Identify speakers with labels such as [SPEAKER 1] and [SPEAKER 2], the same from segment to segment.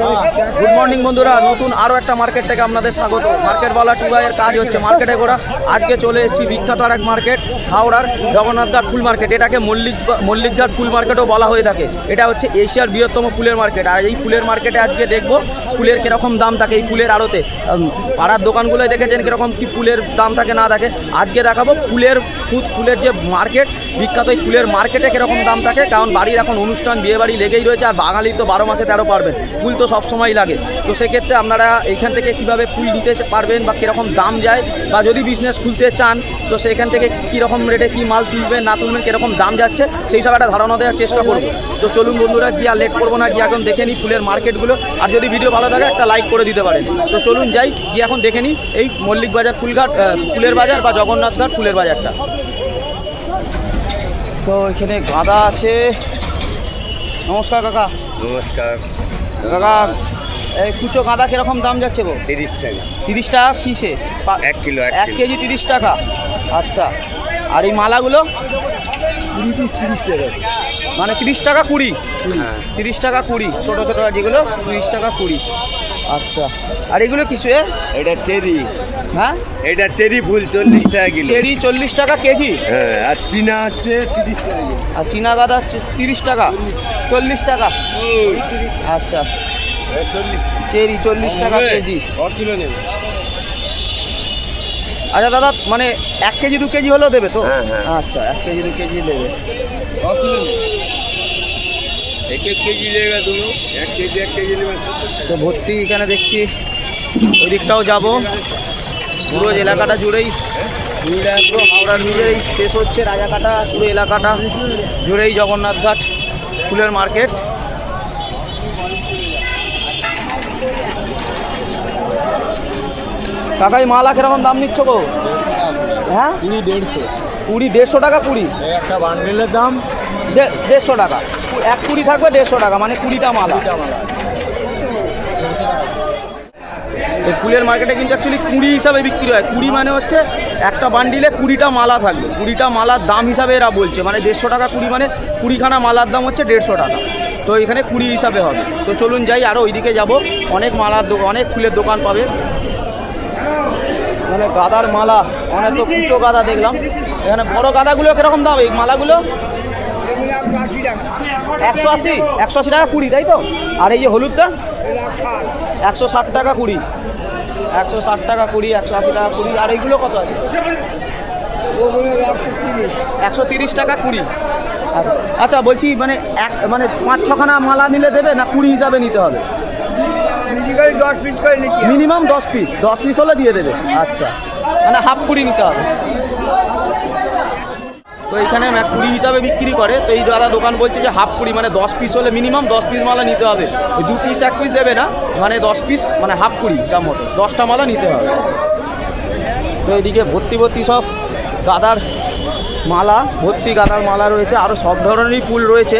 [SPEAKER 1] Good morning বন্ধুরা। নতুন আরও একটা মার্কেট থেকে আপনাদের স্বাগত। মার্কেট বলা টু বাইয়ের কাজ হচ্ছে মার্কেটে করা আজকে চলে এসেছি বিখ্যাত আর এক মার্কেট হাওড়ার জগন্নাথঘাট ফুল মার্কেট এটাকে মল্লিক মল্লিকঘাট ফুল মার্কেটও বলা হয়ে থাকে। এটা হচ্ছে এশিয়ার বৃহত্তম ফুলের মার্কেট আর এই ফুলের মার্কেটে আজকে দেখব ফুলের কীরকম দাম থাকে এই ফুলের আড়তে। পাড়ার দোকানগুলোয় দেখেছেন কীরকম কি ফুলের দাম থাকে না থাকে। আজকে দেখাবো ফুলের ফুল, ফুলের যে মার্কেট বিখ্যাত এই ফুলের মার্কেটে কীরকম দাম থাকে। কারণ বাড়ির এখন অনুষ্ঠান বিয়ে বাড়ি লেগেই রয়েছে। আর বাঙালি তো বারো মাসে তেরো পারবেন। ফুল তো সবসময় লাগে। তো সেক্ষেত্রে আপনারা এইখান থেকে কীভাবে ফুল নিতে পারবেন বা কীরকম দাম যায় বা যদি বিজনেস খুলতে চান, তো সেখান থেকে কীরকম রেটে কী মাল তুলবেন, না তুলবেন, কীরকম দাম যাচ্ছে, সেই সব একটা ধারণা দেওয়ার চেষ্টা করব। তো চলুন বন্ধুরা, গিয়ে লেট করব না, গিয়ে এখন দেখে নিই ফুলের মার্কেটগুলো। আর যদি ভিডিও ভালো থাকে, একটা লাইক করে দিতে পারেন। তো চলুন যাই, গিয়ে এখন দেখে নিই এই মল্লিক বাজার ফুলঘাট ফুলের বাজার বা জগন্নাথঘাট ফুলের বাজারটা। তো এখানে গাঁদা আছে। নমস্কার কাকা।
[SPEAKER 2] নমস্কার।
[SPEAKER 1] কাকা এই কুচো গাঁদা কীরকম দাম যাচ্ছে গো?
[SPEAKER 2] তিরিশ টাকা।
[SPEAKER 1] তিরিশ টাকা কিসে? পা-
[SPEAKER 2] এক কিলো এক
[SPEAKER 1] এক কেজি তিরিশ টাকা। আচ্ছা। আর এই মালাগুলো?
[SPEAKER 2] কুড়ি পিস তিরিশ টাকা।
[SPEAKER 1] মানে তিরিশ টাকা কুড়ি।
[SPEAKER 2] হ্যাঁ।
[SPEAKER 1] তিরিশ টাকা কুড়ি ছোটো ছোটো যেগুলো তিরিশ টাকা কুড়ি। আচ্ছা। আর এগুলো কিছু?
[SPEAKER 2] এটা চেরি।
[SPEAKER 1] হ্যাঁ?
[SPEAKER 2] এটা চেরি ফুল চল্লিশ টাকা কিলো।
[SPEAKER 1] চেরি চল্লিশ টাকা কেজি?
[SPEAKER 2] হ্যাঁ আর চীনা হচ্ছে তিরিশ টাকা কিলো।
[SPEAKER 1] আর চীনা গাদা তিরিশ টাকা? চল্লিশ টাকা? আচ্ছা।
[SPEAKER 2] চল্লিশ
[SPEAKER 1] চেরি চল্লিশ টাকা কেজি।
[SPEAKER 2] কিলো নেবে?
[SPEAKER 1] আচ্ছা দাদা মানে এক কেজি দু কেজি হলেও দেবে তো?
[SPEAKER 2] হ্যাঁ, হ্যাঁ।
[SPEAKER 1] আচ্ছা এক কেজি দু কেজি দেবে।
[SPEAKER 2] ক এক এক কেজি লেগা তুমি এক কেজি এক কেজি
[SPEAKER 1] তো ভর্তি এখানে দেখছি। ওই দিকটাও যাব। পুরো এলাকাটা জুড়েই। পুরো হাওড়া জুড়েই শেষ হচ্ছে রাজাকাটা পুরো এলাকাটা জুড়েই জগন্নাথ ঘাট ফুলের মার্কেট। কাকাই মালা কীরকম দাম নিচ্ছ গো? হ্যাঁ?
[SPEAKER 2] কুড়ি দেড়শো।
[SPEAKER 1] কুড়ি দেড়শো টাকা কুড়ি।
[SPEAKER 2] একটা বান্ডেলের দাম।
[SPEAKER 1] দে- দেড়শো টাকা। এক কুড়ি থাকবে দেড়শো টাকা মানে কুড়িটা মালা। এই ফুলের মার্কেটে কিন্তু অ্যাকচুয়ালি কুড়ি হিসাবে বিক্রি হয়। কুড়ি মানে হচ্ছে একটা বান্ডিলে কুড়িটা মালা থাকবে। কুড়িটা মালার দাম হিসাবে এরা বলছে মানে দেড়শো টাকা কুড়ি মানে কুড়িখানা মালার দাম হচ্ছে দেড়শো টাকা। তো এখানে কুড়ি হিসাবে হবে। তো চলুন যাই আরও ওইদিকে যাব। অনেক মালার দোকান অনেক ফুলের দোকান পাবে। মানে গাদার মালা অনেক তো কুচো গাদা দেখলাম। এখানে বড় গাদাগুলো কীরকম দাম? এই মালাগুলো একশো আশি একশো আশি? টাকা কুড়ি তাই তো? আর এই যে হলুদটা? একশো ষাট টাকা কুড়ি। একশো ষাট টাকা কুড়ি একশো আশি টাকা কুড়ি। আর এইগুলো কত আছে? একশো তিরিশ টাকা কুড়ি। আচ্ছা আচ্ছা বলছি মানে এক মানে পাঁচ ছখানা মালা নিলে দেবে না কুড়ি হিসাবে নিতে হবে? মিনিমাম দশ পিস দশ পিস হলে দিয়ে দেবে। আচ্ছা মানে হাফ কুড়ি নিতে হবে। তো এখানে কুড়ি হিসাবে বিক্রি করে। তো এই দাদা দোকান বলছে যে হাফ কুড়ি মানে দশ পিস হলে মিনিমাম দশ পিস মালা নিতে হবে। দু পিস এক পিস দেবে না মানে দশ পিস মানে হাফ কুড়ি তার মতো। দশটা মালা নিতে হবে। তো এইদিকে ভর্তি ভর্তি সব গাদার মালা ভর্তি গাদার মালা রয়েছে। আরও সব ধরনেরই ফুল রয়েছে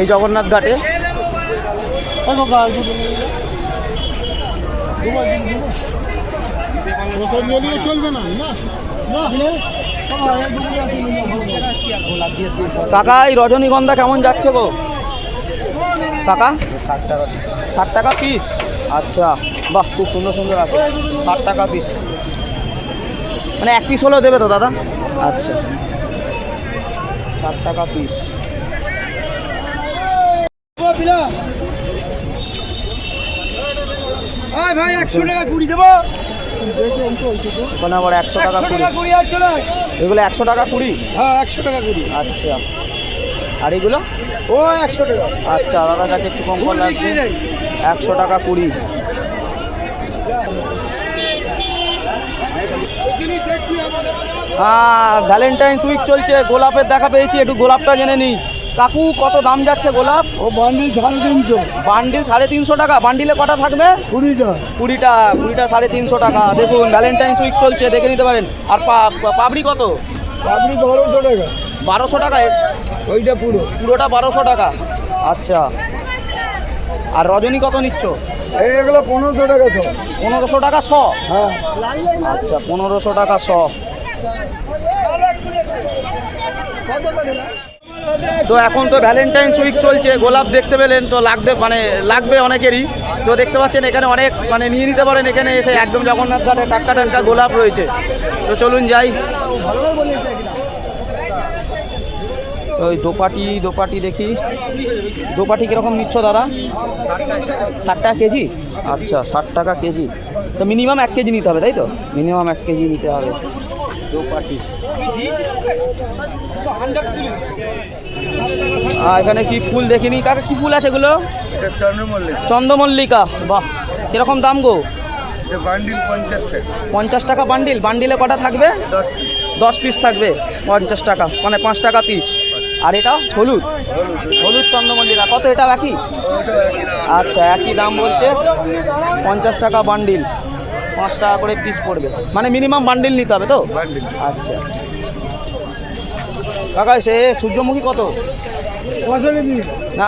[SPEAKER 1] এই জগন্নাথ ঘাটে।
[SPEAKER 3] চলবে না
[SPEAKER 1] কাকা, এই রজনীগন্ধা কেমন যাচ্ছে গো? কাকা, ষাট টাকা পিস আচ্ছা বাহ, খুব সুন্দর সুন্দর আছে। ষাট টাকা পিস মানে এক পিস হলেও দেবে তো দাদা? আচ্ছা। ষাট টাকা পিস
[SPEAKER 2] ভাই, একশো টাকা কুড়ি দেবো।
[SPEAKER 1] ওখানে আবার একশো টাকা কুড়ি। এগুলো একশো টাকা কুড়ি?
[SPEAKER 2] হ্যাঁ একশো টাকা কুড়ি।
[SPEAKER 1] আচ্ছা। আর এগুলো?
[SPEAKER 2] ও একশো টাকা।
[SPEAKER 1] আচ্ছা দাদার কাছে একটু কম কম লাগছে। একশো টাকা কুড়ি। হ্যাঁ ভ্যালেন্টাইন্স উইক চলছে। গোলাপের দেখা পেয়েছি একটু গোলাপটা জেনে নিই। কাকু কত দাম যাচ্ছে গোলাপ?
[SPEAKER 3] ও বান্ডিল সাড়ে তিনশো।
[SPEAKER 1] বান্ডিল সাড়ে তিনশো টাকা। বান্ডিলে কটা থাকবে?
[SPEAKER 3] কুড়িটা।
[SPEAKER 1] কুড়িটা কুড়িটা সাড়ে তিনশো টাকা। দেখুন ভ্যালেন্টাইন্স উইক চলছে দেখে নিতে পারেন। আর পা- পা- পাপড়ি কত?
[SPEAKER 3] আপনি বারোশো টাকা।
[SPEAKER 1] বারোশো টাকা?
[SPEAKER 3] ওইটা পুরো।
[SPEAKER 1] পুরোটা বারোশো টাকা। আচ্ছা। আর রজনী কত নিচ্ছ?
[SPEAKER 3] এইগুলো পনেরোশো টাকা তো
[SPEAKER 1] পনেরোশো টাকা শ?
[SPEAKER 3] হ্যাঁ।
[SPEAKER 1] আচ্ছা পনেরোশো টাকা শ। তো এখন তো ভ্যালেন্টাইন্স উইক চলছে, গোলাপ দেখতে পেলেন, তো লাগবে মানে লাগবে অনেকেরই। তো দেখতে পাচ্ছেন এখানে অনেক মানে নিয়ে নিতে পারেন, এখানে এসে একদম জগন্নাথ ঘাটে টাটকা টাটকা গোলাপ রয়েছে। তো চলুন যাই। তো ওই দোপাটি দোপাটি দেখি। দোপাটি কীরকম নিচ্ছ দাদা? ষাট টাকা কেজি? আচ্ছা ষাট টাকা কেজি। তো মিনিমাম এক কেজি নিতে হবে, তাই তো? মিনিমাম এক কেজি নিতে হবে। এখানে কি ফুল দেখিনি? কাকা কি ফুল আছে এগুলো?
[SPEAKER 2] চন্দ্রমল্লিক।
[SPEAKER 1] চন্দ্রমল্লিকা। বাহ কীরকম দাম গো?
[SPEAKER 2] পঞ্চাশ টাকা।
[SPEAKER 1] বান্ডিল। বান্ডিলে কটা থাকবে?
[SPEAKER 2] দশ
[SPEAKER 1] দশ পিস থাকবে। পঞ্চাশ টাকা মানে পাঁচ টাকা পিস আর এটা হলুদ? হলুদ চন্দ্রমল্লিকা। কত এটা একই আচ্ছা একই দাম বলছে। পঞ্চাশ টাকা বান্ডিল। পাঁচ টাকা করে পিস পড়বে। মানে মিনিমাম বান্ডিল নিতে হবে তো?
[SPEAKER 2] বান্ডিল
[SPEAKER 1] আচ্ছা। কাকা সে সূর্যমুখী কত? না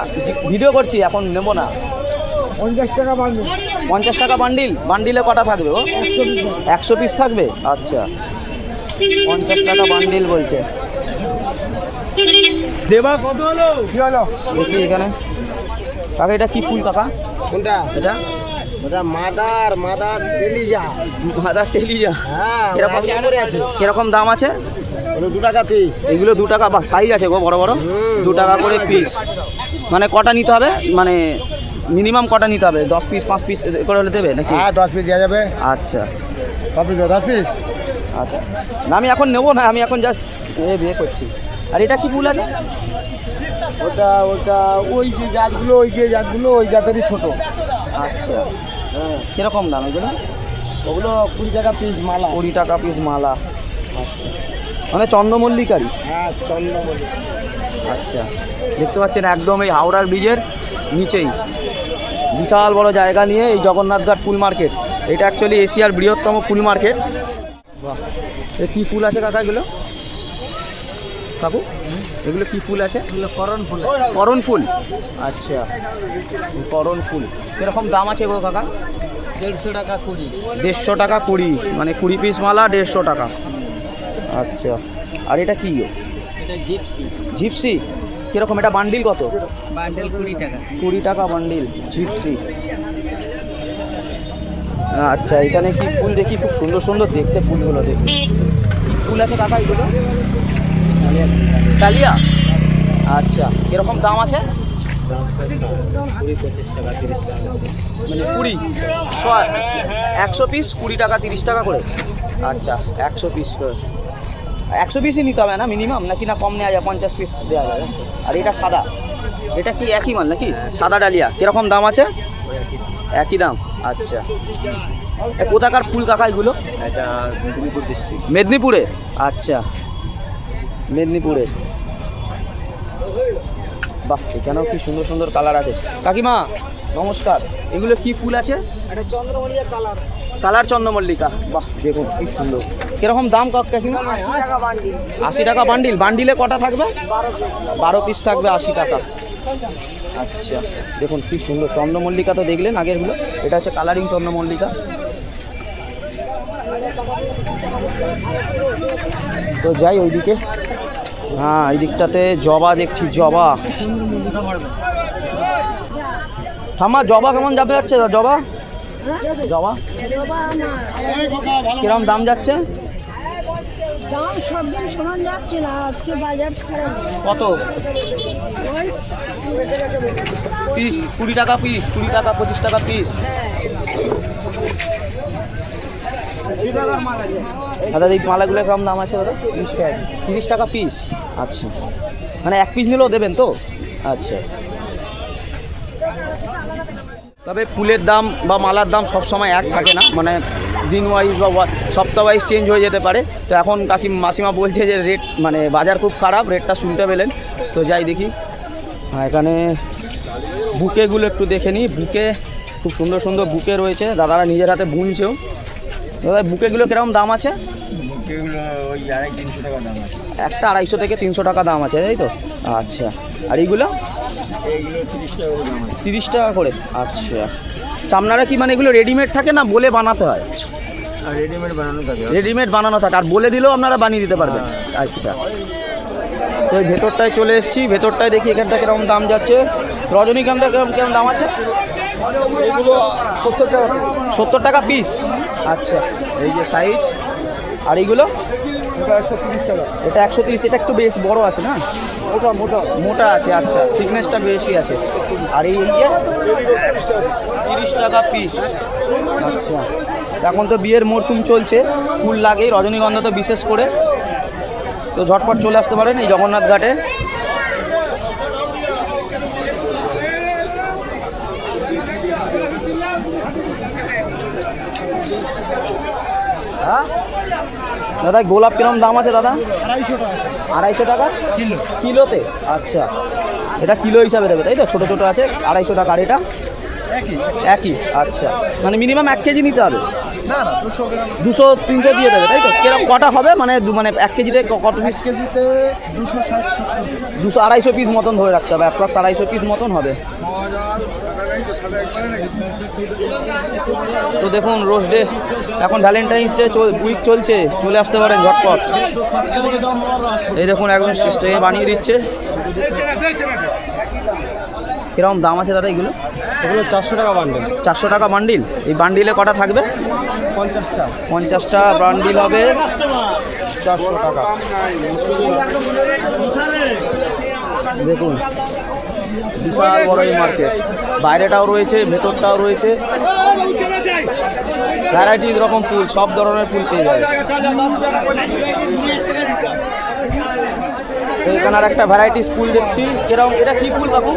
[SPEAKER 1] ভিডিও করছি এখন নেব না।
[SPEAKER 3] পঞ্চাশ টাকা বান্ডিল
[SPEAKER 1] পঞ্চাশ টাকা বান্ডিল বান্ডিলে কটা থাকবে ও একশো পিস থাকবে? আচ্ছা। পঞ্চাশ টাকা বান্ডিল বলছে।
[SPEAKER 3] দেবা কত হলো কি হলো?
[SPEAKER 1] দেখি এখানে। কাকা এটা কি ফুল কাকা?
[SPEAKER 3] কোনটা?
[SPEAKER 1] এটা?
[SPEAKER 3] ওটা mother mother Teresa.
[SPEAKER 1] Mother Teresa
[SPEAKER 3] হ্যাঁ
[SPEAKER 1] কীরকম
[SPEAKER 3] করে আছে?
[SPEAKER 1] কীরকম দাম আছে?
[SPEAKER 3] দু টাকা পিস
[SPEAKER 1] এগুলো দু টাকা বা সাইজ আছে গো বড় বড়। দু টাকা করে পিস মানে কটা নিতে হবে? মানে মিনিমাম কটা নিতে হবে? দশ পিস পাঁচ পিস করে হলে দেবে নাকি?
[SPEAKER 3] হ্যাঁ দশ পিস দেওয়া যাবে।
[SPEAKER 1] আচ্ছা।
[SPEAKER 3] কত পিস দশ পিস
[SPEAKER 1] আচ্ছা। না আমি এখন নেব না আমি এখন জাস্ট এ বিয়ে করছি। আর এটা কি ফুল আছে?
[SPEAKER 3] ওটা ওটা ওই যে জাতগুলো ওই যে জাতগুলো ওই জাতেরই ছোটো।
[SPEAKER 1] আচ্ছা। হ্যাঁ। কীরকম দাম এগুলো?
[SPEAKER 3] ওগুলো কুড়ি টাকা পিস মালা।
[SPEAKER 1] কুড়ি টাকা পিস মালা। আচ্ছা। মানে চন্দ্রমল্লিকারি
[SPEAKER 3] হ্যাঁ চন্দ্রমল্লিক।
[SPEAKER 1] আচ্ছা। দেখতে পাচ্ছেন একদম এই হাওড়ার ব্রিজের নিচেই। বিশাল বড় জায়গা নিয়ে এই জগন্নাথঘাট ফুল মার্কেট। এটা অ্যাকচুয়ালি এশিয়ার বৃহত্তম ফুল মার্কেট। বাহ। কী ফুল আছে কাকা এগুলো? কাকু? এগুলো কি ফুল আছে? এগুলো করণ ফুল করণ ফুল? আচ্ছা। করণ ফুল। কীরকম দাম আছে এগুলো কাকা?
[SPEAKER 3] দেড়শো টাকা কুড়ি।
[SPEAKER 1] দেড়শো টাকা কুড়ি। মানে কুড়ি পিস মালা দেড়শো টাকা। আচ্ছা। আর এটা কি?
[SPEAKER 3] এটা জিপসি।
[SPEAKER 1] জিপসি? কীরকম? এটা বান্ডিল কত?
[SPEAKER 3] বান্ডিল কুড়ি টাকা।
[SPEAKER 1] কুড়ি টাকা বান্ডিল জিপসি। আচ্ছা এখানে কি ফুল দেখি? খুব সুন্দর সুন্দর দেখতে ফুলগুলো দেখি। ফুল আছে কাকা এগুলো? ডালিয়া আচ্ছা কীরকম দাম আছে? মানে কুড়ি একশো পিস কুড়ি টাকা তিরিশ টাকা করে। আচ্ছা একশো পিস করে। একশো পিসই নিতে হবে না মিনিমাম নাকি না কম নেওয়া যায় পঞ্চাশ পিস দেওয়া যাবে আর এটা সাদা। এটা কি একই মাল নাকি? সাদা ডালিয়া। কীরকম দাম আছে? একই দাম। আচ্ছা। কোথাকার ফুল কাকা এগুলো
[SPEAKER 2] এটা মেদিনীপুর ডিস্ট্রিক্ট
[SPEAKER 1] মেদিনীপুরে? আচ্ছা। মেদিনীপুরের। বাহ এখানেও কি সুন্দর সুন্দর কালার আছে। কাকিমা নমস্কার। এগুলো কি ফুল আছে?
[SPEAKER 3] এটা চন্দ্রমল্লিকা কালার।
[SPEAKER 1] কালার চন্দ্রমল্লিকা। বাহ দেখুন কি সুন্দর। কীরকম দাম কা- কাকিমা?
[SPEAKER 3] আশি টাকা বান্ডিল।
[SPEAKER 1] বান্ডিল। কটা থাকবে?
[SPEAKER 3] বারো পিস।
[SPEAKER 1] বারো পিস থাকবে আশি টাকা। আচ্ছা দেখুন কি সুন্দর। চন্দ্রমল্লিকা তো দেখলেন আগেরগুলো এটা হচ্ছে কালারিং চন্দ্রমল্লিকা। তো যাই ওইদিকে হ্যাঁ এই দিকটাতে জবা দেখছি জবা। ঠাম্মা জবা কেমন যাবে যাচ্ছে? জবা? জবা? কিরম দাম যাচ্ছে?
[SPEAKER 4] দাম সব দিন সমান যাচ্ছে না আজকে বাজার খারাপ।
[SPEAKER 1] কত? পিস কুড়ি টাকা পিস কুড়ি টাকা পঁচিশ টাকা পিস। দাদা এই মালাগুলো কেমন দাম আছে দাদা? তিরিশ টাকা তিরিশ টাকা পিস আচ্ছা। মানে এক পিস নিলেও দেবেন তো? আচ্ছা। তবে ফুলের দাম বা মালার দাম সব সময় এক থাকে না। মানে দিন ওয়াইজ বা সপ্তাহ ওয়াইজ চেঞ্জ হয়ে যেতে পারে। তো এখন কাকি মাসিমা বলছে যে রেট মানে বাজার খুব খারাপ রেটটা শুনতে পেলেন। তো যাই দেখি। হ্যাঁ এখানে বুকেগুলো একটু দেখে নিই। বুকে খুব সুন্দর সুন্দর বুকে রয়েছে। দাদারা নিজের হাতে বুনছেও। দাদা বুকেগুলো কীরকম দাম আছে?
[SPEAKER 2] এগুলো ওই আড়াই তিনশো টাকা দাম আছে।
[SPEAKER 1] একটা আড়াইশো থেকে তিনশো টাকা দাম আছে তাই তো? আচ্ছা। আর এইগুলো?
[SPEAKER 2] তিরিশ টাকা করে
[SPEAKER 1] আচ্ছা। তা আপনারা কি মানে এগুলো রেডিমেড থাকে না বলে বানাতে হয়?
[SPEAKER 2] রেডিমেড বানানো থাকে।
[SPEAKER 1] রেডিমেড বানানো থাকে। আর বলে দিলেও আপনারা বানিয়ে দিতে পারবেন। আচ্ছা। তো ভেতরটায় চলে এসেছি। ভেতরটায় দেখি এখানটা কীরকম দাম যাচ্ছে। রজনীকান্তের কেমন কেমন দাম আছে?
[SPEAKER 3] এগুলো সত্তর টাকা
[SPEAKER 1] সত্তর টাকা পিস আচ্ছা এই যে সাইজ আর এইগুলো?
[SPEAKER 3] এটা একশো তিরিশ টাকা।
[SPEAKER 1] এটা একশো তিরিশ এটা একটু বেশ বড় আছে না?
[SPEAKER 3] মোটা মোটা।
[SPEAKER 1] মোটা আছে আচ্ছা থিকনেসটা বেশি আছে। আর এই যে তিরিশ টাকা পিস আচ্ছা এখন তো বিয়ের মরশুম চলছে ফুল লাগে রজনীগন্ধা তো বিশেষ করে। তো ঝটপট চলে আসতে পারেন এই জগন্নাথ ঘাটে। হ্যাঁ দাদা গোলাপ কিরম দাম আছে দাদা?
[SPEAKER 3] আড়াইশো টাকা?
[SPEAKER 1] আড়াইশো টাকা কিলোতে? আচ্ছা। এটা কিলো হিসাবে দেবে তাই তো? ছোটো ছোটো আছে আড়াইশো টাকা আর এটা
[SPEAKER 3] একই
[SPEAKER 1] আচ্ছা। মানে মিনিমাম এক কেজি নিতে হবে?
[SPEAKER 3] দুশো
[SPEAKER 1] তিনশো দিয়ে দেবে তাই তো? কীরকম কটা হবে? মানে মানে এক কেজিতে কত পিস
[SPEAKER 3] কেজিতে দুশো
[SPEAKER 1] দুশো আড়াইশো পিস মতন ধরে রাখতে হবে অ্যাপ্রক্স আড়াইশো পিস মতন হবে। তো দেখুন রোজ ডে এখন ভ্যালেন্টাইন্স ডে উইক চলছে চলে আসতে পারেন ঝটপট। এই দেখুন একদম স্টে বানিয়ে দিচ্ছে। কীরকম দাম আছে দাদা এগুলো?
[SPEAKER 3] এগুলো চারশো টাকা বান্ডিল
[SPEAKER 1] চারশো টাকা বান্ডিল এই বান্ডিলে কটা থাকবে?
[SPEAKER 3] পঞ্চাশটা।
[SPEAKER 1] পঞ্চাশটা বান্ডিল হবে।
[SPEAKER 3] চারশো টাকা।
[SPEAKER 1] দেখুন বিশাল বড় এই মার্কেট বাইরেটাও রয়েছে ভেতরটাও রয়েছে। ভ্যারাইটি রকম ফুল সব ধরনের ফুল পেয়ে যাবে। এখানে আর একটা ভ্যারাইটিস ফুল দেখছি। কীরকম এটা কি ফুল কাকু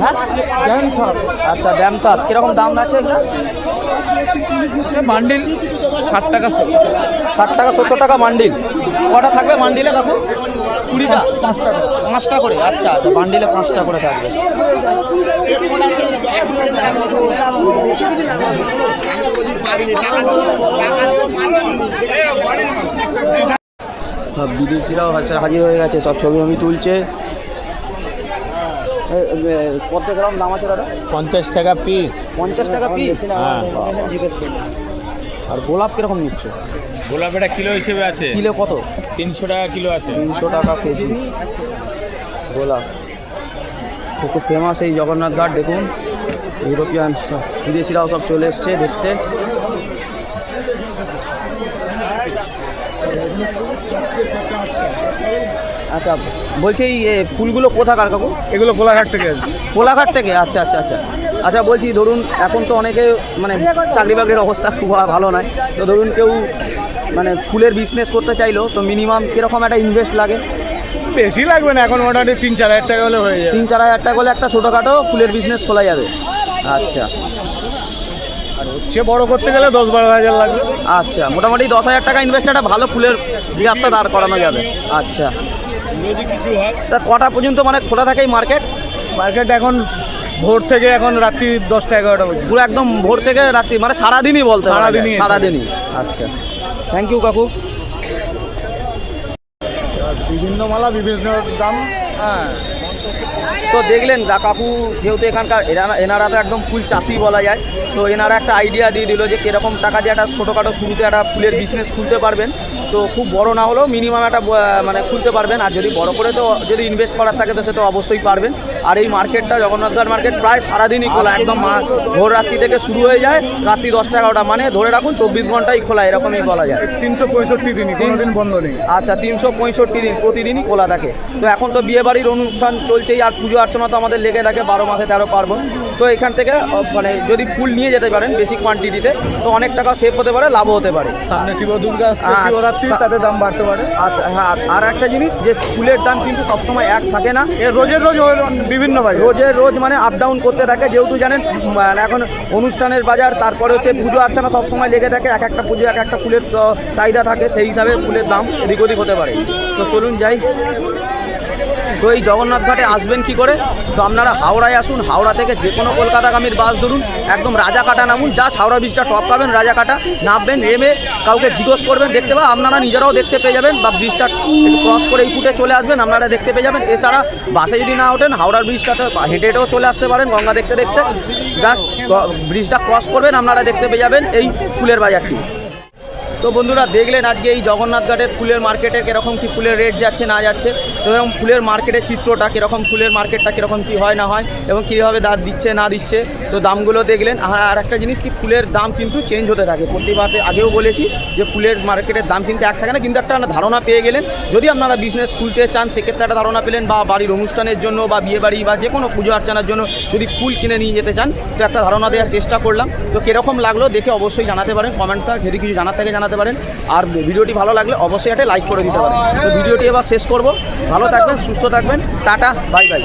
[SPEAKER 1] হ্যাঁ? আচ্ছা ড্যামথাস কীরকম দাম আছে এটা?
[SPEAKER 3] বান্ডেল ষাট টাকা
[SPEAKER 1] ষাট টাকা সত্তর টাকা মান্ডিল কটা থাকবে মান্ডিলে কাকু কুড়িটা?
[SPEAKER 3] পাঁচ টাকা
[SPEAKER 1] পাঁচটা করে? আচ্ছা আচ্ছা বান্ডিলে পাঁচটা করে থাকবে। সব বিদেশিরাও হাজার হাজির হয়ে গেছে সব ছবি আমি তুলছে। কত গ্রাম দাম আছে দাদা?
[SPEAKER 2] পঞ্চাশ টাকা পিস
[SPEAKER 1] পঞ্চাশ টাকা পিস
[SPEAKER 2] হ্যাঁ।
[SPEAKER 1] আর গোলাপ কীরকম নিচ্ছ?
[SPEAKER 2] গোলাপ এটা কিলো হিসেবে আছে।
[SPEAKER 1] কিলো কত?
[SPEAKER 2] তিনশো টাকা কিলো আছে।
[SPEAKER 1] তিনশো টাকা কেজি। গোলাপ। খুব খুব ফেমাস এই জগন্নাথ ঘাট দেখুন। ইউরোপিয়ান সব বিদেশিরাও সব চলে এসছে দেখতে। আচ্ছা বলছি এই এ, ফুলগুলো কোথাকার কাকু?
[SPEAKER 3] এগুলো কোলাঘাট থেকে আসবে
[SPEAKER 1] কোলাঘাট থেকে? আচ্ছা আচ্ছা আচ্ছা। আচ্ছা বলছি ধরুন এখন তো অনেকে মানে চাকরি বাকরির অবস্থা খুব ভালো নয়। তো ধরুন কেউ মানে ফুলের বিজনেস করতে চাইলো তো মিনিমাম কীরকম একটা ইনভেস্ট লাগে?
[SPEAKER 3] বেশি লাগবে না এখন মোটামুটি তিন চার হাজার টাকা হলে হয়ে যাবে।
[SPEAKER 1] তিন চার হাজার টাকা হলে একটা ছোটোখাটো ফুলের বিজনেস খোলা যাবে। আচ্ছা।
[SPEAKER 3] সে বড় করতে গেলে দশ বারো হাজার লাগবে।
[SPEAKER 1] আচ্ছা মোটামুটি দশ হাজার টাকা ইনভেস্ট একটা ভালো ফুলের ব্যবসা দাঁড় করানো যাবে। আচ্ছা। তা কটা পর্যন্ত মানে খোলা থাকে এই মার্কেট
[SPEAKER 3] মার্কেট এখন ভোর থেকে এখন রাত্রি দশটা এগারোটা পর্যন্ত।
[SPEAKER 1] পুরো একদম ভোর থেকে রাত্রি মানে সারাদিনই বলতে
[SPEAKER 3] সারাদিনই।
[SPEAKER 1] সারাদিনই। আচ্ছা। থ্যাংক ইউ কাকু
[SPEAKER 3] বিভিন্ন মালা বিভিন্ন দাম। হ্যাঁ।
[SPEAKER 1] তো দেখলেন কাকু যেহেতু এখানকার এনারা এনারা তো একদম ফুল চাষি বলা যায় তো এনারা একটা আইডিয়া দিয়ে দিল যে কীরকম টাকা দিয়ে একটা ছোটোখাটো শুরুতে একটা ফুলের বিজনেস খুলতে পারবেন। তো খুব বড় না হলেও মিনিমাম একটা মানে খুলতে পারবেন আর যদি বড় করে তো যদি ইনভেস্ট করার থাকে তো সে তো অবশ্যই পারবেন। আর এই মার্কেটটা জগন্নাথগড় মার্কেট প্রায় সারাদিনই খোলা একদম মা- ভোর রাত্রি থেকে শুরু হয়ে যায় রাত্রি দশটা এগারোটা মানে ধরে রাখুন চব্বিশ ঘন্টাই খোলা এরকমই বলা যায়।
[SPEAKER 3] তিনশো পঁয়ষট্টি দিনই দিন বন্ধ নেই।
[SPEAKER 1] আচ্ছা তিনশো পঁয়ষট্টি দিন প্রতিদিনই খোলা থাকে। তো এখন তো বিয়েবাড়ির অনুষ্ঠান চলছেই আর পুজো অর্চনা তো আমাদের লেগে থাকে বারো মাসে তেরো পার্বণ। তো এখান থেকে মানে যদি ফুল নিয়ে যেতে পারেন বেশি কোয়ান্টিটিতে তো অনেক টাকা সেভ হতে পারে লাভও হতে পারে।
[SPEAKER 3] সামনে শিব দুর্গা
[SPEAKER 1] হ্যাঁ,
[SPEAKER 3] শিবরাত্রি তাতে দাম বাড়তে পারে।
[SPEAKER 1] আচ্ছা হ্যাঁ আর- আর একটা জিনিস যে ফুলের দাম কিন্তু সবসময় এক থাকে না।
[SPEAKER 3] এ রোজের রোজ বিভিন্ন বাজে
[SPEAKER 1] রোজের রোজ মানে আপ ডাউন করতে থাকে যেহেতু জানেন মানে এখন অনুষ্ঠানের বাজার তারপরে হচ্ছে পুজো অর্চনা সবসময় লেগে থাকে এক একটা পুজো এক একটা ফুলের চাহিদা থাকে সেই হিসাবে ফুলের দাম এদিক ওদিক হতে পারে। তো চলুন যাই। তো এই জগন্নাথ ঘাটে আসবেন কি করে? তো আপনারা হাওড়ায় আসুন, হাওড়া থেকে যে কোনো কলকাতাগামীর বাস ধরুন, একদম রাজাকাটা নামুন জাস্ট হাওড়া ব্রিজটা টপ পাবেন, রাজাকাটা নামবেন, নেমে কাউকে জিজ্ঞেস করবেন, দেখতে পাবেন, আপনারা নিজেরাও দেখতে পেয়ে যাবেন, বা ব্রিজটা ক্রস করে এই ফুটে চলে আসবেন, আপনারা দেখতে পেয়ে যাবেন। এছাড়া বাসে যদি না ওঠেন, হাওড়ার ব্রিজটাতে হেঁটে হেঁটেও চলে আসতে পারেন, গঙ্গা দেখতে দেখতে। জাস্ট ব্রিজটা ক্রস করবেন, আপনারা দেখতে পেয়ে যাবেন এই ফুলের বাজারটি। তো বন্ধুরা, দেখলেন আজকে এই জগন্নাথ ঘাটের ফুলের মার্কেটে কীরকম কি ফুলের রেট যাচ্ছে না যাচ্ছে তো এরকম ফুলের মার্কেটের চিত্রটা কীরকম, ফুলের মার্কেটটা কীরকম কী হয় না হয়, এবং কীভাবে দাঁত দিচ্ছে, না দিচ্ছে, তো দামগুলো দেখলেন। আর একটা জিনিস কি, ফুলের দাম কিন্তু চেঞ্জ হতে থাকে। প্রতিবারে আগেও বলেছি যে ফুলের মার্কেটের দাম কিন্তু এক থাকে না, কিন্তু একটা ধারণা পেয়ে গেলেন। যদি আপনারা বিজনেস খুলতে চান, সেক্ষেত্রে একটা ধারণা পেলেন, বা বাড়ির অনুষ্ঠানের জন্য, বা বিয়ে বাড়ি, বা যে কোনো পুজো অর্চনার জন্য যদি ফুল কিনে নিয়ে যেতে চান, তো একটা ধারণা দেওয়ার চেষ্টা করলাম। তো কীরকম লাগল দেখে অবশ্যই জানাতে পারেন কমেন্টটা যদি কিছু জানার থাকে জানাতে পারেন। আর ভিডিওটি ভালো লাগলে অবশ্যই একটা লাইক করে দিতে পারেন। তো ভিডিওটি এবার শেষ করব। ভালো থাকবেন, সুস্থ থাকবেন। Tata bye bye